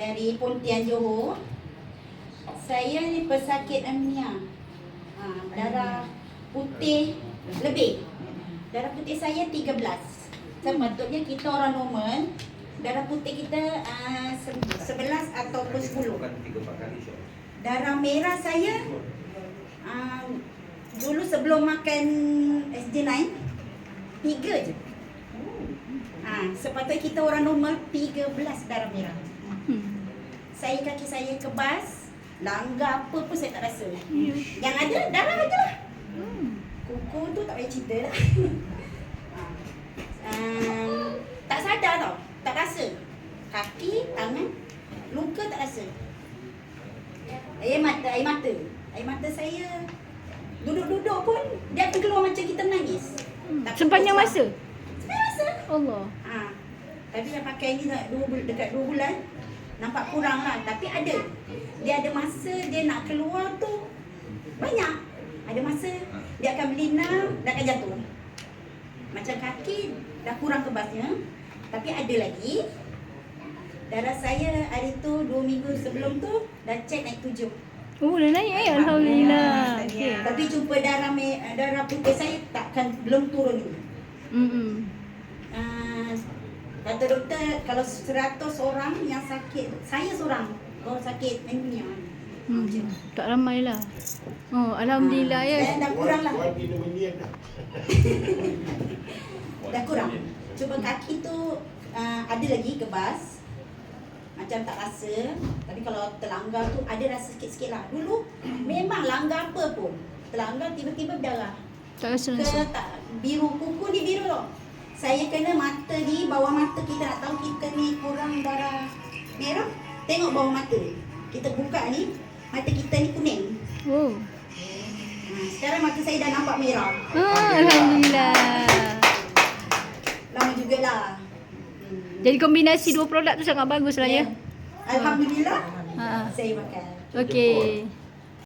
dari Pontian Johor. Saya ni pesakit anemia. Ha, darah putih lebih. Darah putih saya 13. Sepatutnya kita orang normal darah putih kita uh, 11 ataupun 10. Bukan tiga empat kali syok. Darah merah saya uh, dulu sebelum makan SJ9 tiga je. Ha, sepatutnya kita orang normal 13 darah merah. Hmm. Saya kaki saya kebas, langgar apa pun saya tak rasa. Yang ada darah aja lah. Kuku tu tak payah cerita lah. Um, tak sadar tau, tak rasa. Kaki, tangan, luka tak rasa. Air mata, air mata. Air mata saya duduk-duduk pun dia akan keluar macam kita menangis. Tak Sepanjang masa? lah. Sepanjang masa. Allah. Ha. Tapi dah pakai ni dah dua, bul- dekat dua bulan Nampak kurang lah Tapi ada. Dia ada masa dia nak keluar tu Banyak. Ada masa Dia akan berlinang Dia akan jatuh. Macam kaki Dah kurang kebasnya. Tapi ada lagi. Darah saya hari tu Dua minggu sebelum tu Dah cek naik tujuh. Oh, dah naik eh. Alhamdulillah. Okey. Tapi jumpa darah darah putih saya Takkan belum turun. Ni Hmm. Ah, kata doktor kalau 100 orang yang sakit, saya seorang baru sakit anemia. Hmm. Tak ramai lah. Oh, Alhamdulillah ya. Dah, dah kurang lah. Dah. Kurang. Cuma kaki tu uh, ada lagi kebas. Macam tak rasa. Tapi kalau terlanggar tu ada rasa sikit-sikit lah. Dulu memang langgar apa pun. Terlanggar tiba-tiba berdarah. Tak rasa ke langsung. tak biru kuku ni biru tau. Saya kena mata ni bawah mata kita nak tahu kita ni kurang darah merah. Tengok bawah mata. Kita buka ni mata kita ni kuning. Oh. Ha, sekarang mata saya dah nampak merah. Ah, Alhamdulillah. Lama jugalah. Hmm. Jadi kombinasi dua produk tu sangat bagus lah ya. Alhamdulillah Ha. saya makan. Okey.